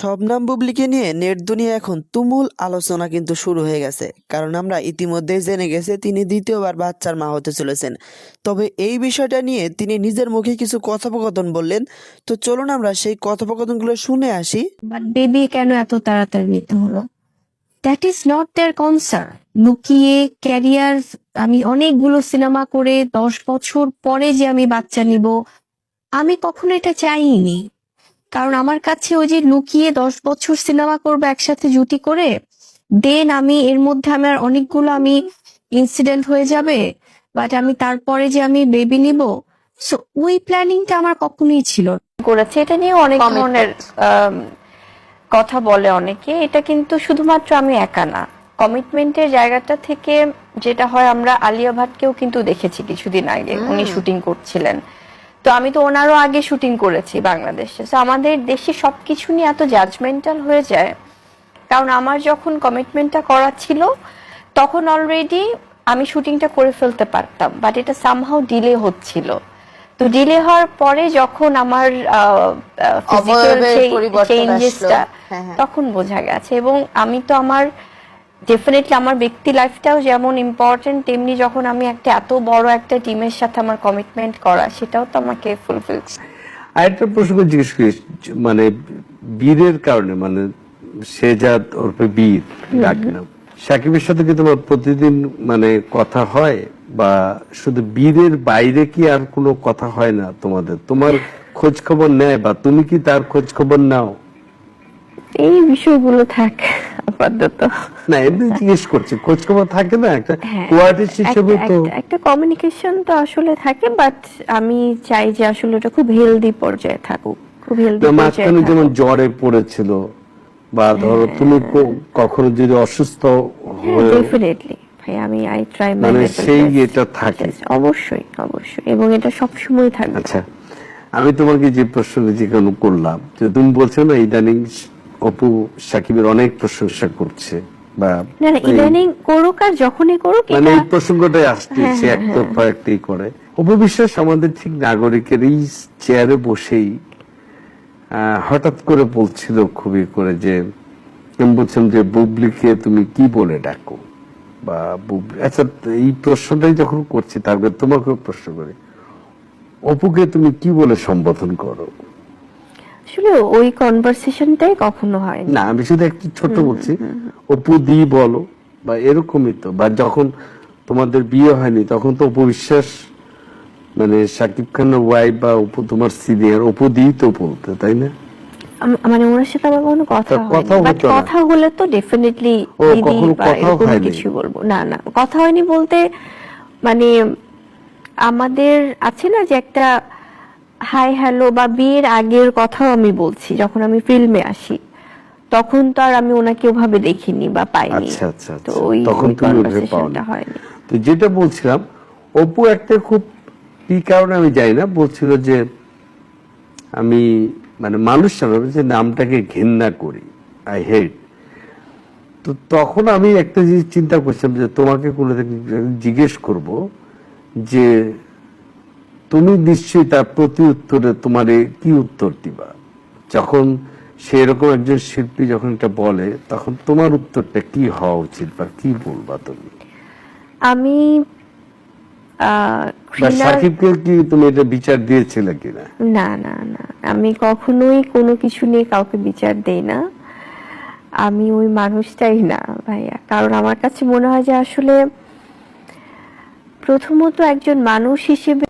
শবনাম বুবলিকে নিয়ে নেট দুনিয়া এখন তুমুল আলোচনা কিন্তু শুরু হয়ে গেছে। কারণ আমরা ইতিমধ্যেই জেনে গেছে তিনি দ্বিতীয়বার বাচ্চার মা হতে চলেছেন। তবে এই বিষয়টা নিয়ে তিনি নিজের মুখে কিছু কথোপকথন বললেন। তো চলুন আমরা সেই কথোপকথনগুলো শুনে আসি। বাট বেবি কেন এত তাড়াতাড়ি নিতে হলো? That is not their concern লুকিয়ে ক্যারিয়ার আমি অনেকগুলো সিনেমা করে দশ বছর পরে যে আমি বাচ্চা নিব, আমি কখনো এটা চাইনি। কারণ আমার কাছে ওই যে লুকিয়ে দশ বছর সিনেমা করব একসাথে জুটি করে দেন আমি এর মধ্যে আমার অনেকগুলো আমি ইনসিডেন্ট হয়ে যাবে বাট আমি তারপরে যে আমি বেবি নিব সো ওই প্ল্যানিংটা আমার কখনোই ছিল করেছে এটা নিয়ে অনেক ধরনের কথা বলে অনেকে এটা কিন্তু শুধুমাত্র আমি একা না। কমিটমেন্টের জায়গাটা থেকে যেটা হয় আমরা আলিয়া ভাটকেও কিন্তু দেখেছি কিছুদিন আগে উনি শুটিং করছিলেন। তো আমি তো ওনারও আগে শুটিং করেছি বাংলাদেশে। তো আমাদের দেশে সবকিছু নিয়ে এত জাজমেন্টাল হয়ে যায়। কারণ আমার যখন কমিটমেন্টটা করা ছিল তখন অলরেডি আমি শুটিংটা করে ফেলতে পারতাম। বাট এটা সামহাও ডিলে হচ্ছিল। তো ডিলে হওয়ার পরে যখন আমার ফিজিক্যাল চেঞ্জেসটা হ্যাঁ। তখন বোঝা গেছে। এবং আমি তো আমার ডেফিনেটলি আমার ব্যক্তি লাইফটাও যেমন ইম্পর্টেন্ট তেমনি যখন আমি একটা এত বড় একটা টিমের সাথে আমার কমিটমেন্ট করা সেটাও তো আমাকে ফুলফিল আরেকটা প্রশ্ন জিজ্ঞেস করি মানে বীরের কারণে মানে শেজাদ ওরফে বীর ডাক নাম সাকিবের সাথে কি তোমার প্রতিদিন মানে কথা হয়? বা শুধু বীরের বাইরে কি আর কোনো কথা হয় না তোমাদের? তোমার খোঁজ খবর নেয় বা তুমি কি তার খোঁজ খবর নাও? এই বিষয়গুলো থাক। আপাতত না এমনি জিজ্ঞেস করছি খোঁজ খবর থাকে না? একটা হ্যাঁ, হিসেবে তো একটা- একটা কমিউনিকেশন তো আসলে থাকে বাট আমি চাই যে আসলে ওটা খুব হেলদি পর্যায়ে থাকুক খুব হেলদি মাঝখানে যেমন জ্বরে পড়েছিল বা ধরো তুমি কখনো যদি অসুস্থ ডেফিনেটলি ভাই আমি আই ট্রাই মাই মানে সেই এটা থাকে। অবশ্যই অবশ্যই এবং এটা সব সময় থাকবে। আচ্ছা আমি তোমাকে যে প্রশ্ন জিজ্ঞাসা করলাম যে তুমি বলছো না ইদানিং অপু সাকিবের অনেক প্রশংসা করছে বা না না ইদানিং করুক আর যখনই করুক মানে এই প্রসঙ্গটাই আসছে হ্যাঁ, সে হ্যাঁ, একতরফা একটাই করে। অপবিশ্বাস আমাদের ঠিক নাগরিকের চেয়ারে বসেই হঠাৎ করে বলছিল খুবই করে যে আমি বলছিলাম যে বুবলিকে তুমি কি বলে ডাকো? বা বুবলি আচ্ছা এই প্রশ্নটাই যখন করছি তারপরে তোমাকেও প্রশ্ন করি। অপুকে তুমি কি বলে সম্বোধন করো? আসলে ওই কনভারসেশনটাই কখনো হয়নি না আমি শুধু একটু ছোট বলছি অপু দি বলো বা এরকমই তো বা যখন তোমাদের বিয়ে হয়নি তখন তো অপু বিশ্বাস মানে সাকিব খানের ওয়াইফ বা অপু তোমার সিনিয়র অপু দি তো বলতে তাই না মানে ওনার সাথে আমার কোনো কথা হয়নি? কথা হলে তো ডেফিনেটলি দিদি? কিছু বলব না না কথা হয়নি বলতে মানে আমাদের আছে না যে একটা হাই হ্যালো বা বিয়ের আগের কথাও আমি বলছি যখন আমি ফিল্মে আসি তখন তো আর আমি ওনাকে ওভাবে দেখিনি বা পাইনি। আচ্ছা আচ্ছা তো আচ্ছা। ওই তখন তুমি ওঠে conversationটা পাও হয়নি। তো যেটা বলছিলাম অপু একটা খুব কি কারণে আমি জানি না বলছিল যে আমি মানে মানুষ যে নামটাকে ঘেন্না করি। আই হেট তো তখন আমি একটা জিনিস চিন্তা করছিলাম যে তোমাকে কোনো জিজ্ঞেস করব যে তুমি নিশ্চয়ই তার প্রতি উত্তরে তোমার কি উত্তর দিবা? যখন সেরকম একজন শিল্পী যখন এটা বলে তখন তোমার উত্তরটা কি হওয়া উচিত বা কি বলবা তুমি? আমি সাকিবকে কি তুমি এটা বিচার দিয়েছিলে কিনা? না না না। আমি কখনোই কোনো কিছু নিয়ে কাউকে বিচার দেই না। আমি ওই মানুষটাই না ভাইয়া। কারণ আমার কাছে মনে হয় যে আসলে প্রথমত একজন মানুষ হিসেবে